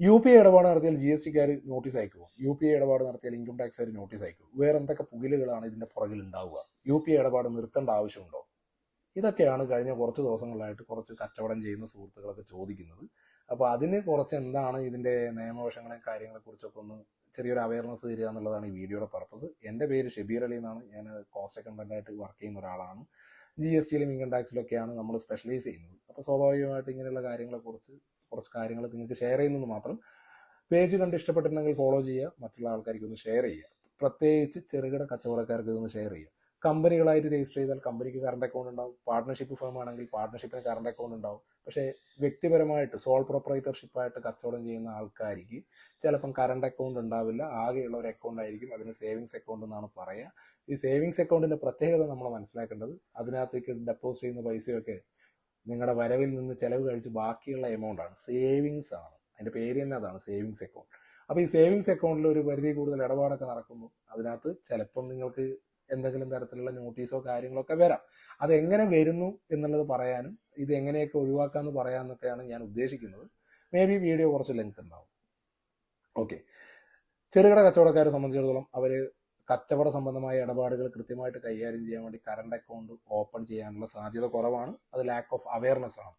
U P I ഇടപാട് നടത്തിയാൽ G S ടിക്കാർ നോട്ടീസ് അയക്കുമോ യു പി ഐ ഇടപാട് നടത്തിയാൽ ഇൻകം ടാക്സുകാർ നോട്ടീസ് അയക്കും വേറെ എന്തൊക്കെ പുകിലുകളാണ് ഇതിന്റെ പുറകിൽ ഉണ്ടാവുക യു പി ഐ ഇടപാട് നിർത്തേണ്ട ആവശ്യമുണ്ടോ? ഇതൊക്കെയാണ് കഴിഞ്ഞ കുറച്ച് ദിവസങ്ങളായിട്ട് കുറച്ച് കച്ചവടം ചെയ്യുന്ന സുഹൃത്തുക്കളൊക്കെ ചോദിക്കുന്നത്. അപ്പോൾ അതിന് കുറച്ച് എന്താണ് ഇതിന്റെ നിയമവശങ്ങളെ കാര്യങ്ങളെ കുറിച്ചൊക്കെ ഒന്ന് ചെറിയൊരു അവയർനെസ് തരിക എന്നുള്ളതാണ് ഈ വീഡിയോയുടെ പർപ്പസ് എന്റെ പേര് ഷെബീർ അലി എന്നാണ്. ഞാൻ കോസ്റ്റ് അക്കൗണ്ടന്റ് ആയിട്ട് വർക്ക് ചെയ്യുന്ന ഒരാളാണ്. ജി എസ് ടിയിലും ഇൻകം ടാക്സിലൊക്കെയാണ് നമ്മൾ സ്പെഷ്യലൈസ് ചെയ്യുന്നത്. അപ്പോൾ സ്വാഭാവികമായിട്ട് ഇങ്ങനെയുള്ള കാര്യങ്ങളെക്കുറിച്ച് കുറച്ച് കാര്യങ്ങൾ നിങ്ങൾക്ക് ഷെയർ ചെയ്യുന്നത് മാത്രം. പേജ് കണ്ട് ഇഷ്ടപ്പെട്ടിട്ടുണ്ടെങ്കിൽ ഫോളോ ചെയ്യുക. മറ്റുള്ള ആൾക്കാർക്ക് ഒന്ന് ഷെയർ ചെയ്യുക. പ്രത്യേകിച്ച് ചെറുകിട കച്ചവടക്കാർക്ക് ഇതൊന്ന് ഷെയർ ചെയ്യുക. കമ്പനികളായിട്ട് രജിസ്റ്റർ ചെയ്താൽ കമ്പനിക്ക് കറണ്ട് അക്കൗണ്ട് ഉണ്ടാവും. പാർട്ട്ണർഷിപ്പ് ഫേം ആണെങ്കിൽ പാർട്ട്ണർഷിപ്പിന് കറണ്ട് അക്കൗണ്ട് ഉണ്ടാവും. പക്ഷേ വ്യക്തിപരമായിട്ട് സോൾ പ്രൊപ്പറേറ്റർഷിപ്പായിട്ട് കച്ചവടം ചെയ്യുന്ന ആൾക്കാർക്ക് ചിലപ്പം കറണ്ട് അക്കൗണ്ട് ഉണ്ടാവില്ല. ആകെയുള്ള ഒരു അക്കൗണ്ട് ആയിരിക്കും. അതിന് സേവിങ്സ് അക്കൗണ്ട് എന്നാണ് പറയുക. ഈ സേവിങ്സ് അക്കൗണ്ടിന്റെ പ്രത്യേകത നമ്മൾ മനസ്സിലാക്കേണ്ടത്. അതിനകത്തേക്ക് ഡെപ്പോസിറ്റ് ചെയ്യുന്ന പൈസയൊക്കെ നിങ്ങളുടെ വരവിൽ നിന്ന് ചിലവ് കഴിച്ച് ബാക്കിയുള്ള എമൗണ്ട് ആണ്. സേവിങ്സ് ആണ്. അതിന്റെ പേര് തന്നെ അതാണ് സേവിങ്സ് അക്കൗണ്ട് അപ്പോൾ ഈ സേവിങ്സ് അക്കൗണ്ടിൽ ഒരു പരിധി കൂടുതൽ ഇടപാടൊക്കെ നടക്കുമ്പോൾ അതിനകത്ത് ചിലപ്പം നിങ്ങൾക്ക് എന്തെങ്കിലും തരത്തിലുള്ള നോട്ടീസോ കാര്യങ്ങളൊക്കെ വരാം. അത് എങ്ങനെ വരുന്നു എന്നുള്ളത് പറയാനും ഇത് എങ്ങനെയൊക്കെ ഒഴിവാക്കാമെന്ന് പറയാമെന്നൊക്കെയാണ് ഞാൻ ഉദ്ദേശിക്കുന്നത്. മേ ബി വീഡിയോ കുറച്ച് ലെങ്ത് ഉണ്ടാവും. ഓക്കെ ചെറുകിട കച്ചവടക്കാരെ സംബന്ധിച്ചിടത്തോളം അവർ കച്ചവട സംബന്ധമായ ഇടപാടുകൾ കൃത്യമായിട്ട് കൈകാര്യം ചെയ്യാൻ വേണ്ടി കറണ്ട് അക്കൗണ്ട് ഓപ്പൺ ചെയ്യാനുള്ള സാധ്യത കുറവാണ്. അത് ലാക്ക് ഓഫ് അവയർനെസ് ആണ്.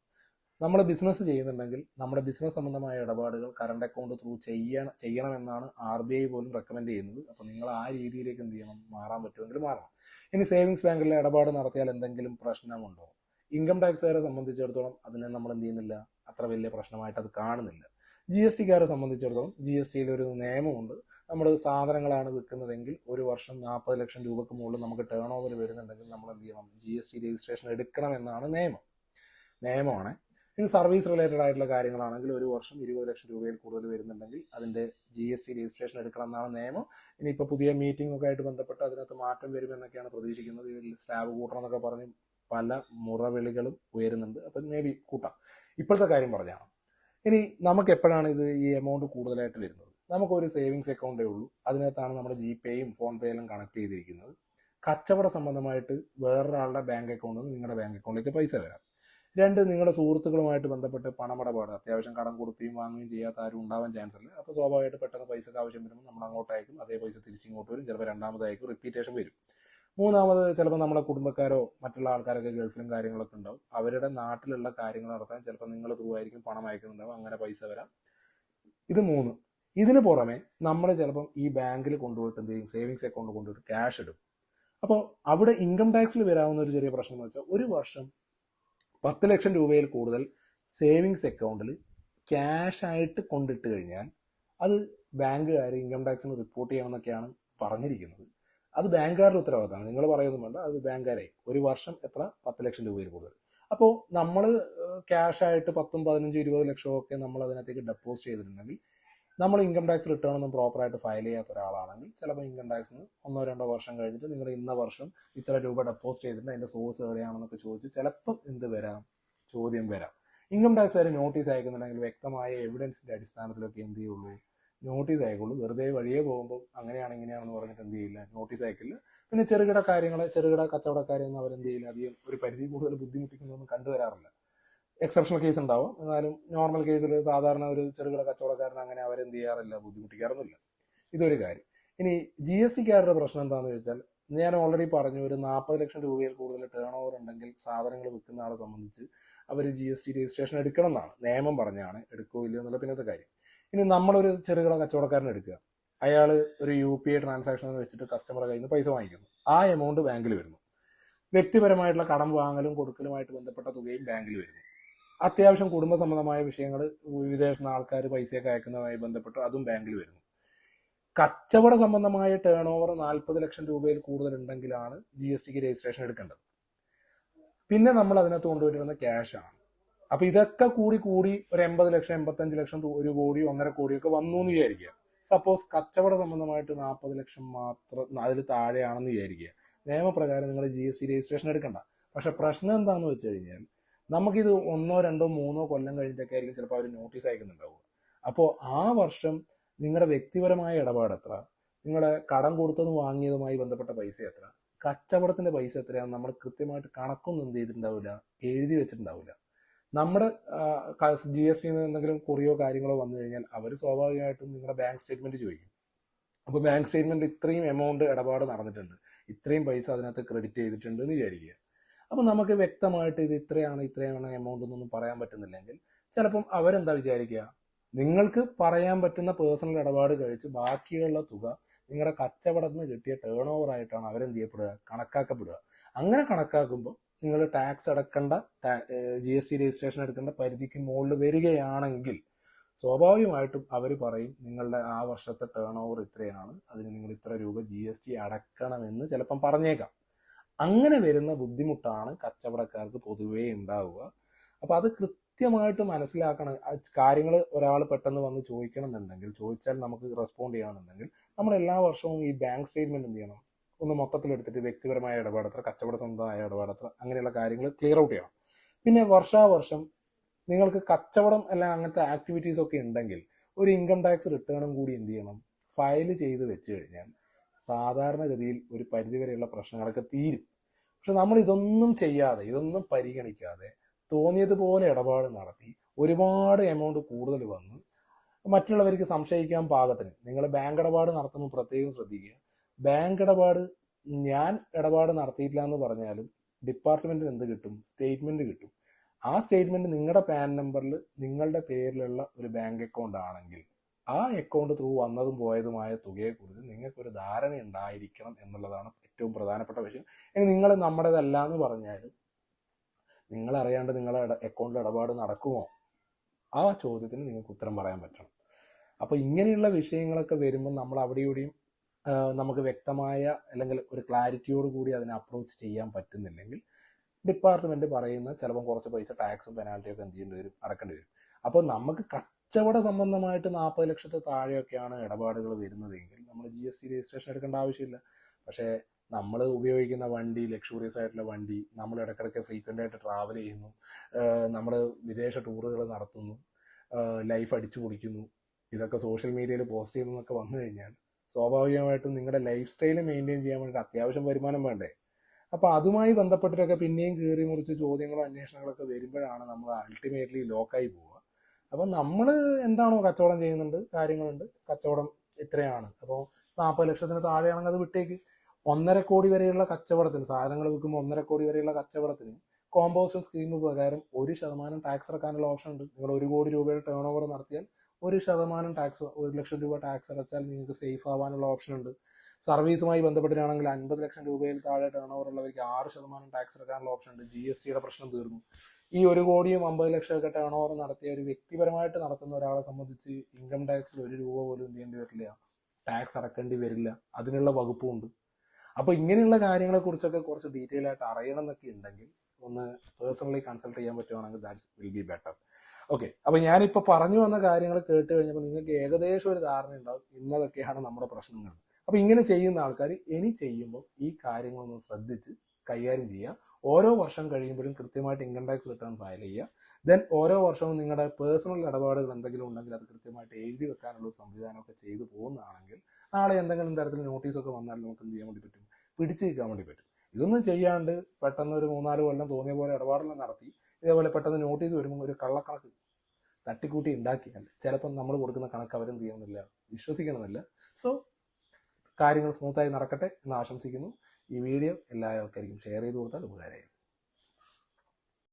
നമ്മൾ ബിസിനസ് ചെയ്യുന്നുണ്ടെങ്കിൽ നമ്മുടെ ബിസിനസ് സംബന്ധമായ ഇടപാടുകൾ കറണ്ട് അക്കൗണ്ട് ത്രൂ ചെയ്യണം ചെയ്യണമെന്നാണ് ആർ ബി ഐ പോലും റെക്കമെൻഡ് ചെയ്യുന്നത്. അപ്പോൾ നിങ്ങൾ ആ രീതിയിലേക്ക് എന്ത് ചെയ്യണം? മാറാൻ പറ്റുമെങ്കിൽ മാറണം. ഇനി സേവിങ്സ് ബാങ്കിലെ ഇടപാട് നടത്തിയാൽ എന്തെങ്കിലും പ്രശ്നമുണ്ടോ? ഇൻകം ടാക്സുകാരെ സംബന്ധിച്ചിടത്തോളം അതിനെ നമ്മൾ എന്ത് ചെയ്യുന്നില്ല? അത്ര വലിയ പ്രശ്നമായിട്ട് അത് കാണുന്നില്ല. ജി എസ് ടിക്കാരെ സംബന്ധിച്ചിടത്തോളം ജി എസ് ടിയിൽ ഒരു നിയമമുണ്ട്. നമ്മൾ സാധനങ്ങളാണ് വിൽക്കുന്നതെങ്കിൽ ഒരു വർഷം നാൽപ്പത് ലക്ഷം രൂപയ്ക്ക് മുകളിൽ നമുക്ക് ടേൺ ഓവർ വരുന്നുണ്ടെങ്കിൽ നമ്മൾ എന്ത് ചെയ്യണം? ജി എസ് ടി രജിസ്ട്രേഷൻ എടുക്കണം എന്നാണ് നിയമം. നിയമമാണ്. ഇനി സർവീസ് റിലേറ്റഡ് ആയിട്ടുള്ള കാര്യങ്ങളാണെങ്കിൽ ഒരു വർഷം ഇരുപത് ലക്ഷം രൂപയിൽ കൂടുതൽ വരുന്നുണ്ടെങ്കിൽ അതിന്റെ ജി എസ് ടി രജിസ്ട്രേഷൻ എടുക്കണം എന്നാണ് നിയമം. ഇനി ഇനിയിപ്പോൾ പുതിയ മീറ്റിംഗ് ഒക്കെ ആയിട്ട് ബന്ധപ്പെട്ട് അതിനകത്ത് മാറ്റം വരുമെന്നൊക്കെയാണ് പ്രതീക്ഷിക്കുന്നത്. ഇതിൽ സ്ലാബ് കൂട്ടണം എന്നൊക്കെ പറഞ്ഞ് പല മുറവിളികളും ഉയരുന്നുണ്ട്. അപ്പം മേ ബി കൂട്ടാം. ഇപ്പോഴത്തെ കാര്യം പറഞ്ഞാണ്. ഇനി നമുക്ക് എപ്പോഴാണ് ഇത് ഈ എമൗണ്ട് കൂടുതലായിട്ട് വരുന്നത്? നമുക്കൊരു സേവിങ്സ് അക്കൗണ്ടേ ഉള്ളൂ അതിനകത്താണ് നമ്മുടെ ജി പേയും ഫോൺ പേയിലും കണക്ട് ചെയ്തിരിക്കുന്നത്. കച്ചവട സംബന്ധമായിട്ട് വേറൊരാളുടെ ബാങ്ക് അക്കൗണ്ടിൽ നിന്ന് നിങ്ങളുടെ ബാങ്ക് അക്കൗണ്ടിലേക്ക് പൈസ വരാം. രണ്ട് നിങ്ങളുടെ സുഹൃത്തുക്കളുമായിട്ട് ബന്ധപ്പെട്ട് പണമിടപാട്. അത്യാവശ്യം കടം കൊടുക്കുകയും വാങ്ങുകയും ചെയ്യാത്ത ആരും ഉണ്ടാവാൻ ചാൻസ് ഇല്ല. അപ്പോൾ സ്വാഭാവികമായിട്ട് പെട്ടെന്ന് പൈസക്ക് ആവശ്യം വരുമ്പോൾ നമ്മൾ അങ്ങോട്ട് അയക്കും. അതേ പൈസ തിരിച്ചിങ്ങോട്ട് വരും. ചിലപ്പോൾ രണ്ടാമതായിരിക്കും റിപ്പീറ്റേഷൻ വരും. മൂന്നാമത് ചിലപ്പോൾ നമ്മുടെ കുടുംബക്കാരോ മറ്റുള്ള ആൾക്കാരൊക്കെ ഗൾഫിലും കാര്യങ്ങളൊക്കെ ഉണ്ടാവും. അവരുടെ നാട്ടിലുള്ള കാര്യങ്ങൾ നടത്താൻ ചിലപ്പോൾ നിങ്ങൾ ത്രൂ ആയിരിക്കും പണം അയക്കുന്നുണ്ടാവും. അങ്ങനെ പൈസ വരാം. ഇത് മൂന്ന്. ഇതിന് പുറമെ നമ്മൾ ചിലപ്പം ഈ ബാങ്കിൽ കൊണ്ടുപോയിട്ട് എന്ത് ചെയ്യും സേവിങ്സ് അക്കൗണ്ട് കൊണ്ടുപോയിട്ട് ക്യാഷ് ഇടും. അപ്പോൾ അവിടെ ഇൻകം ടാക്സിൽ വരാവുന്ന ഒരു ചെറിയ പ്രശ്നം എന്ന് വെച്ചാൽ ഒരു വർഷം പത്ത് ലക്ഷം രൂപയിൽ കൂടുതൽ സേവിങ്സ് അക്കൗണ്ടിൽ ക്യാഷ് ആയിട്ട് കൊണ്ടിട്ട് കഴിഞ്ഞാൽ അത് ബാങ്കുകാർ ഇൻകം ടാക്സിന് റിപ്പോർട്ട് ചെയ്യണമെന്നൊക്കെയാണ് പറഞ്ഞിരിക്കുന്നത്. അത് ബാങ്കുകാരുടെ ഉത്തരവാദിത്തമാണ്. നിങ്ങൾ പറയുന്നത് വേണ്ട. അത് ബാങ്കുകാരായി. ഒരു വർഷം എത്ര? പത്ത് ലക്ഷം രൂപയിൽ കൂടുതൽ. അപ്പോൾ നമ്മൾ ക്യാഷ് ആയിട്ട് പത്തും പതിനഞ്ചും ഇരുപത് ലക്ഷമൊക്കെ നമ്മൾ അതിനകത്തേക്ക് ഡെപ്പോസിറ്റ് ചെയ്തിട്ടുണ്ടെങ്കിൽ നമ്മൾ ഇൻകം ടാക്സ് റിട്ടേൺ ഒന്നും പ്രോപ്പറായിട്ട് ഫയൽ ചെയ്യാത്ത ഒരാളാണെങ്കിൽ ചിലപ്പോൾ ഇൻകം ടാക്സ് ഒന്നോ രണ്ടോ വർഷം കഴിഞ്ഞിട്ട് നിങ്ങൾ ഇന്ന വർഷം ഇത്ര രൂപ ഡെപ്പോസിറ്റ് ചെയ്തിട്ടുണ്ട്. അതിന്റെ സോഴ്സ് എവിടെയാണെന്നൊക്കെ ചോദിച്ച് ചിലപ്പം എന്ത് വരാം? ചോദ്യം വരാം. ഇൻകം ടാക്സ് കാര്യം നോട്ടീസ് അയക്കുന്നുണ്ടെങ്കിൽ വ്യക്തമായ എവിഡൻസിന്റെ അടിസ്ഥാനത്തിലൊക്കെ എന്ത് ചെയ്യുള്ളൂ? നോട്ടീസ് അയക്കുള്ളൂ. വെറുതെ വഴിയെ പോകുമ്പോൾ അങ്ങനെയാണ് ഇങ്ങനെയാണെന്ന് പറഞ്ഞിട്ട് എന്ത് ചെയ്യില്ല. നോട്ടീസ് അയക്കില്ല. പിന്നെ ചെറുകിട കാര്യങ്ങൾ ചെറുകിട കച്ചവടക്കാരെയൊന്നും അവരെന്ത് ചെയ്യില്ല അധികം ഒരു പരിധി കൂടുതൽ ബുദ്ധിമുട്ടിക്കുന്നൊന്നും കണ്ടുവരാറില്ല. എക്സെപ്ഷണൽ കേസ് ഉണ്ടാവും. എന്നാലും നോർമൽ കേസിൽ സാധാരണ ഒരു ചെറുകിട കച്ചവടക്കാരൻ അങ്ങനെ അവരെന്ത് ചെയ്യാറില്ല ബുദ്ധിമുട്ടിക്കാറൊന്നുമില്ല. ഇതൊരു കാര്യം. ഇനി ജി എസ് ടിക്കാരുടെ പ്രശ്നം എന്താണെന്ന് ചോദിച്ചാൽ ഞാൻ ഓൾറെഡി പറഞ്ഞു ഒരു നാൽപ്പത് ലക്ഷം രൂപയിൽ കൂടുതൽ ടേൺ ഓവർ ഉണ്ടെങ്കിൽ സാധനങ്ങൾ വിൽക്കുന്ന ആളെ സംബന്ധിച്ച് അവർ ജി എസ് ടി രജിസ്ട്രേഷൻ എടുക്കണം എന്നാണ്. നിയമം പറഞ്ഞാണ് എടുക്കോ ഇല്ലയോ എന്നുള്ള പിന്നത്തെ കാര്യം. ഇനി നമ്മളൊരു ചെറുകിട കച്ചവടക്കാരനെ എടുക്കുക. അയാൾ ഒരു യു പി ഐ ട്രാൻസാക്ഷൻ വെച്ചിട്ട് കസ്റ്റമറെ കയ്യിൽ നിന്ന് പൈസ വാങ്ങിക്കുന്നു. ആ എമൗണ്ട് ബാങ്കിൽ വരുന്നു. വ്യക്തിപരമായിട്ടുള്ള കടം വാങ്ങലും കൊടുക്കലുമായിട്ട് ബന്ധപ്പെട്ട തുകയും ബാങ്കിൽ വരുന്നു. അത്യാവശ്യം കുടുംബ സംബന്ധമായ വിഷയങ്ങൾ വിദേശ ആൾക്കാർ പൈസയൊക്കെ അയക്കുന്നതുമായി ബന്ധപ്പെട്ട് അതും ബാങ്കിൽ വരുന്നു. കച്ചവട സംബന്ധമായ ടേൺ ഓവർ നാൽപ്പത് ലക്ഷം രൂപയിൽ കൂടുതൽ ഉണ്ടെങ്കിലാണ് ജി എസ് ടിക്ക് രജിസ്ട്രേഷൻ എടുക്കേണ്ടത്. പിന്നെ നമ്മൾ അതിനകത്ത് കൊണ്ടുവരുന്ന ക്യാഷാണ് അപ്പൊ ഇതൊക്കെ കൂടി കൂടി ഒരു എൺപത് ലക്ഷം എൺപത്തഞ്ച് ലക്ഷം ഒരു കോടി ഒന്നര കോടിയൊക്കെ വന്നു എന്ന് വിചാരിക്കുക. സപ്പോസ് കച്ചവട സംബന്ധമായിട്ട് നാൽപ്പത് ലക്ഷം മാത്രം അതിൽ താഴെയാണെന്ന് വിചാരിക്കുക. നിയമപ്രകാരം നിങ്ങൾ ജി എസ് ടി രജിസ്ട്രേഷൻ എടുക്കണ്ട. പക്ഷെ പ്രശ്നം എന്താണെന്ന് വെച്ച് കഴിഞ്ഞാൽ നമുക്കിത് ഒന്നോ രണ്ടോ മൂന്നോ കൊല്ലം കഴിഞ്ഞിട്ടൊക്കെ ആയിരിക്കും ചിലപ്പോൾ അവർ നോട്ടീസ് അയക്കുന്നുണ്ടാവുക. അപ്പോൾ ആ വർഷം നിങ്ങളുടെ വ്യക്തിപരമായ ഇടപാട് എത്ര? നിങ്ങളുടെ കടം കൊടുത്തതും വാങ്ങിയതുമായി ബന്ധപ്പെട്ട പൈസ എത്ര? കച്ചവടത്തിന്റെ പൈസ എത്രയാണ് നമ്മൾ കൃത്യമായിട്ട് കണക്കൊന്നും എന്ത് ചെയ്തിട്ടുണ്ടാവില്ല എഴുതി വെച്ചിട്ടുണ്ടാവില്ല നമ്മുടെ ജി എസ് ടിന്ന് എന്തെങ്കിലും കുറിയോ കാര്യങ്ങളോ വന്നു കഴിഞ്ഞാൽ അവർ സ്വാഭാവികമായിട്ടും നിങ്ങളുടെ ബാങ്ക് സ്റ്റേറ്റ്മെന്റ് ചോദിക്കും. അപ്പോൾ ബാങ്ക് സ്റ്റേറ്റ്മെന്റ് ഇത്രയും എമൗണ്ട് ഇടപാട് നടന്നിട്ടുണ്ട്. ഇത്രയും പൈസ അതിനകത്ത് ക്രെഡിറ്റ് ചെയ്തിട്ടുണ്ട് എന്ന് വിചാരിക്കുക. അപ്പോൾ നമുക്ക് വ്യക്തമായിട്ട് ഇത് ഇത്രയാണ് ഇത്രയാണ് എമൗണ്ട് എന്നൊന്നും പറയാൻ പറ്റുന്നില്ലെങ്കിൽ ചിലപ്പം അവരെന്താ വിചാരിക്കുക? നിങ്ങൾക്ക് പറയാൻ പറ്റുന്ന പേഴ്സണൽ ഇടപാട് കഴിച്ച് ബാക്കിയുള്ള തുക നിങ്ങളുടെ കച്ചവടത്തിന് കിട്ടിയ ടേൺ ഓവർ ആയിട്ടാണ് അവരെന്ത് ചെയ്യപ്പെടുക? കണക്കാക്കപ്പെടുക. അങ്ങനെ കണക്കാക്കുമ്പോൾ നിങ്ങൾ ടാക്സ് അടക്കേണ്ട ജി എസ് ടി രജിസ്ട്രേഷൻ എടുക്കേണ്ട പരിധിക്ക് മുകളിൽ വരികയാണെങ്കിൽ സ്വാഭാവികമായിട്ടും അവർ പറയും നിങ്ങളുടെ ആ വർഷത്തെ ടേൺ ഓവർ ഇത്രയാണ് അതിന് നിങ്ങൾ ഇത്ര രൂപ ജി എസ് ടി അടക്കണമെന്ന് ചിലപ്പം പറഞ്ഞേക്കാം. അങ്ങനെ വരുന്ന ബുദ്ധിമുട്ടാണ് കച്ചവടക്കാർക്ക് പൊതുവേ ഉണ്ടാവുക. അപ്പൊ അത് കൃത്യമായിട്ട് മനസ്സിലാക്കണം. കാര്യങ്ങൾ ഒരാൾ പെട്ടെന്ന് വന്ന് ചോദിക്കണം എന്നുണ്ടെങ്കിൽ ചോദിച്ചാൽ നമുക്ക് റെസ്പോണ്ട് ചെയ്യണമെന്നുണ്ടെങ്കിൽ നമ്മൾ എല്ലാ വർഷവും ഈ ബാങ്ക് സ്റ്റേറ്റ്മെന്റ് എന്ത് ചെയ്യണം? ഒന്ന് മൊത്തത്തിൽ എടുത്തിട്ട് വ്യക്തിപരമായ ഇടപാടത്ര കച്ചവട സംബന്ധമായ ഇടപാടത്ര അങ്ങനെയുള്ള കാര്യങ്ങൾ ക്ലിയർ ഔട്ട് ചെയ്യണം. പിന്നെ വർഷാവർഷം നിങ്ങൾക്ക് കച്ചവടം അല്ല അങ്ങനത്തെ ആക്ടിവിറ്റീസ് ഒക്കെ ഉണ്ടെങ്കിൽ ഒരു ഇൻകം ടാക്സ് റിട്ടേണും കൂടി എന്ത് ചെയ്യണം? ഫയൽ ചെയ്ത് വെച്ച് കഴിഞ്ഞാൽ സാധാരണഗതിയിൽ ഒരു പരിധിവരെയുള്ള പ്രശ്നങ്ങളൊക്കെ തീരും. പക്ഷെ നമ്മൾ ഇതൊന്നും ചെയ്യാതെ ഇതൊന്നും പരിഗണിക്കാതെ തോന്നിയതുപോലെ ഇടപാട് നടത്തി ഒരുപാട് എമൗണ്ട് കൂടുതൽ വന്ന് മറ്റുള്ളവർക്ക് സംശയിക്കാൻ പാകത്തിന് നിങ്ങൾ ബാങ്ക് ഇടപാട് നടത്തുമ്പോൾ പ്രത്യേകം ശ്രദ്ധിക്കുക. ബാങ്ക് ഇടപാട് ഞാൻ ഇടപാട് നടത്തിയിട്ടില്ല എന്ന് പറഞ്ഞാലും ഡിപ്പാർട്ട്മെന്റിന് എന്ത് കിട്ടും? സ്റ്റേറ്റ്മെന്റ് കിട്ടും. ആ സ്റ്റേറ്റ്മെന്റ് നിങ്ങളുടെ പാൻ നമ്പറിൽ നിങ്ങളുടെ പേരിലുള്ള ഒരു ബാങ്ക് അക്കൗണ്ട് ആണെങ്കിൽ ആ അക്കൗണ്ട് ത്രൂ വന്നതും പോയതുമായ തുകയെക്കുറിച്ച് നിങ്ങൾക്കൊരു ധാരണ ഉണ്ടായിരിക്കണം എന്നുള്ളതാണ് ഏറ്റവും പ്രധാനപ്പെട്ട വിഷയം. ഇനി നിങ്ങൾ നമ്മുടേതല്ല എന്ന് പറഞ്ഞാലും നിങ്ങളറിയാണ്ട് നിങ്ങളുടെ അക്കൗണ്ടിൽ ഇടപാട് നടക്കുമോ? ആ ചോദ്യത്തിന് നിങ്ങൾക്ക് ഉത്തരം പറയാൻ പറ്റണം. അപ്പോൾ ഇങ്ങനെയുള്ള വിഷയങ്ങളൊക്കെ വരുമ്പോൾ നമ്മൾ അവിടെ ഇവിടെയും ആ, നമുക്ക് വ്യക്തമായ അല്ലെങ്കിൽ ഒരു ക്ലാരിറ്റിയോട് കൂടി അതിനെ അപ്രോച്ച് ചെയ്യാൻ പറ്റുന്നില്ലെങ്കിൽ ഡിപ്പാർട്ട്മെന്റ് പറയുന്ന ചിലപ്പം കുറച്ച് പൈസ ടാക്സും പെനാൽറ്റിയും ഒക്കെ എന്ത് ചെയ്യേണ്ടി വരും? അടക്കേണ്ടി വരും. അപ്പോൾ നമുക്ക് കച്ചവട സംബന്ധമായിട്ട് നാൽപ്പത് ലക്ഷത്തെ താഴെയൊക്കെയാണ് ഇടപാടുകൾ വരുന്നതെങ്കിൽ നമ്മൾ ജി എസ് ടി രജിസ്ട്രേഷൻ എടുക്കേണ്ട ആവശ്യമില്ല. പക്ഷേ നമ്മൾ ഉപയോഗിക്കുന്ന വണ്ടി ലക്ഷൂറിയസ് ആയിട്ടുള്ള വണ്ടി നമ്മൾ ഇടയ്ക്കിടയ്ക്ക് ഫ്രീക്വന്റ് ആയിട്ട് ട്രാവൽ ചെയ്യുന്നു. നമ്മൾ വിദേശ ടൂറുകൾ നടത്തുന്നു. ലൈഫ് അടിച്ചു പൊളിക്കുന്നു ഇതൊക്കെ സോഷ്യൽ മീഡിയയിൽ പോസ്റ്റ് ചെയ്യുന്നതൊക്കെ വന്നു കഴിഞ്ഞാൽ സ്വാഭാവികമായിട്ടും നിങ്ങളുടെ ലൈഫ് സ്റ്റൈൽ മെയിന്റെയിൻ ചെയ്യാൻ വേണ്ടി അത്യാവശ്യം വരുമാനം വേണ്ടേ? അപ്പോൾ അതുമായി ബന്ധപ്പെട്ടിട്ടൊക്കെ പിന്നെയും കീറി മുറിച്ച് ചോദ്യങ്ങളും അന്വേഷണങ്ങളൊക്കെ വരുമ്പോഴാണ് നമ്മൾ അൾട്ടിമേറ്റ്ലി ലോക്കായി പോവുക. അപ്പോൾ നമ്മൾ എന്താണോ കച്ചവടം ചെയ്യുന്നുണ്ട് കാര്യങ്ങളുണ്ട് കച്ചവടം ഇത്രയാണ്. അപ്പോൾ നാൽപ്പത് ലക്ഷത്തിന് താഴെയാണെങ്കിൽ അത് വിട്ടേക്ക്. ഒന്നര കോടി വരെയുള്ള കച്ചവടത്തിന് സാധനങ്ങൾ വിൽക്കുമ്പോൾ ഒന്നര കോടി വരെയുള്ള കച്ചവടത്തിന് കോമ്പോസിഷൻ സ്കീം പ്രകാരം ഒരു ശതമാനം ടാക്സ് ഇറക്കാനുള്ള ഓപ്ഷൻ ഉണ്ട്. നിങ്ങൾ ഒരു കോടി രൂപയുടെ ടേൺ ഓവർ നടത്തിയാൽ ഒരു ശതമാനം ടാക്സ് ഒരു ലക്ഷം രൂപ ടാക്സ് അടച്ചാൽ നിങ്ങൾക്ക് സേഫ് ആവാനുള്ള ഓപ്ഷൻ ഉണ്ട്. സർവീസുമായി ബന്ധപ്പെട്ടിട്ടാണെങ്കിൽ അൻപത് ലക്ഷം രൂപയിൽ താഴെ ടേൺ ഓവർ ഉള്ളവർക്ക് ആറ് ശതമാനം ടാക്സ് അടക്കാനുള്ള ഓപ്ഷൻ ഉണ്ട്. ജി എസ് ടിയുടെ പ്രശ്നം തീർന്നു. ഈ ഒരു കോടിയും അമ്പത് ലക്ഷമൊക്കെ ടേൺ ഓവർ നടത്തിയ ഒരു വ്യക്തിപരമായിട്ട് നടത്തുന്ന ഒരാളെ സംബന്ധിച്ച് ഇൻകം ടാക്സിൽ ഒരു രൂപ പോലും എന്ത് ചെയ്യേണ്ടി വരില്ല. ടാക്സ് അടക്കേണ്ടി വരില്ല. അതിനുള്ള വകുപ്പും ഉണ്ട്. അപ്പോൾ ഇങ്ങനെയുള്ള കാര്യങ്ങളെ കുറിച്ചൊക്കെ കുറച്ച് ഡീറ്റെയിൽ ആയിട്ട് അറിയണം എന്നൊക്കെ ഉണ്ടെങ്കിൽ ഒന്ന് പേഴ്സണലി കൺസൾട്ട് ചെയ്യാൻ പറ്റുവാണെങ്കിൽ that's will be better okay അപ്പൊ ഞാനിപ്പോൾ പറഞ്ഞു വന്ന കാര്യങ്ങൾ കേട്ട് കഴിഞ്ഞപ്പോൾ നിങ്ങൾക്ക് ഏകദേശം ഒരു ധാരണ ഉണ്ടാവും ഇന്നതൊക്കെയാണ് നമ്മുടെ പ്രശ്നങ്ങൾ. അപ്പൊ ഇങ്ങനെ ചെയ്യുന്ന ആൾക്കാർ ഇനി ചെയ്യുമ്പോൾ ഈ കാര്യങ്ങളൊന്ന് ശ്രദ്ധിച്ച് കൈകാര്യം ചെയ്യുക. ഓരോ വർഷം കഴിയുമ്പോഴും കൃത്യമായിട്ട് ഇൻകം ടാക്സ് റിട്ടേൺ ഫയൽ ചെയ്യുക. ദെൻ ഓരോ വർഷവും നിങ്ങളുടെ പേഴ്സണൽ ഇടപാടുകൾ എന്തെങ്കിലും ഉണ്ടെങ്കിൽ അത് കൃത്യമായിട്ട് എഴുതി വെക്കാനുള്ള സംവിധാനമൊക്കെ ചെയ്തു പോകുന്നതാണെങ്കിൽ നാളെ എന്തെങ്കിലും തരത്തിൽ നോട്ടീസൊക്കെ വന്നാൽ നമുക്ക് എന്ത് ചെയ്യാൻ വേണ്ടി പറ്റും? പിടിച്ചു നിൽക്കാൻ വേണ്ടി പറ്റും. ഇതൊന്നും ചെയ്യാണ്ട് പെട്ടെന്ന് ഒരു മൂന്നാൽ കൊല്ലം തോന്നിയ പോലെ ഇടപാടെല്ലാം നടത്തി. ഇതേപോലെ പെട്ടെന്ന് നോട്ടീസ് വരുമ്പോൾ ഒരു കള്ളക്കണക്ക് തട്ടിക്കൂട്ടി ഉണ്ടാക്കിയാൽ ചിലപ്പം നമ്മൾ കൊടുക്കുന്ന കണക്ക് അവരും ചെയ്യണമെന്നില്ല വിശ്വസിക്കണമെന്നില്ല. സോ കാര്യങ്ങൾ സ്മൂത്തായി നടക്കട്ടെ എന്ന് ആശംസിക്കുന്നു. ഈ വീഡിയോ എല്ലാ ആൾക്കാർക്കും ഷെയർ ചെയ്ത് കൊടുത്താൽ ഉപകാരമായിരിക്കും.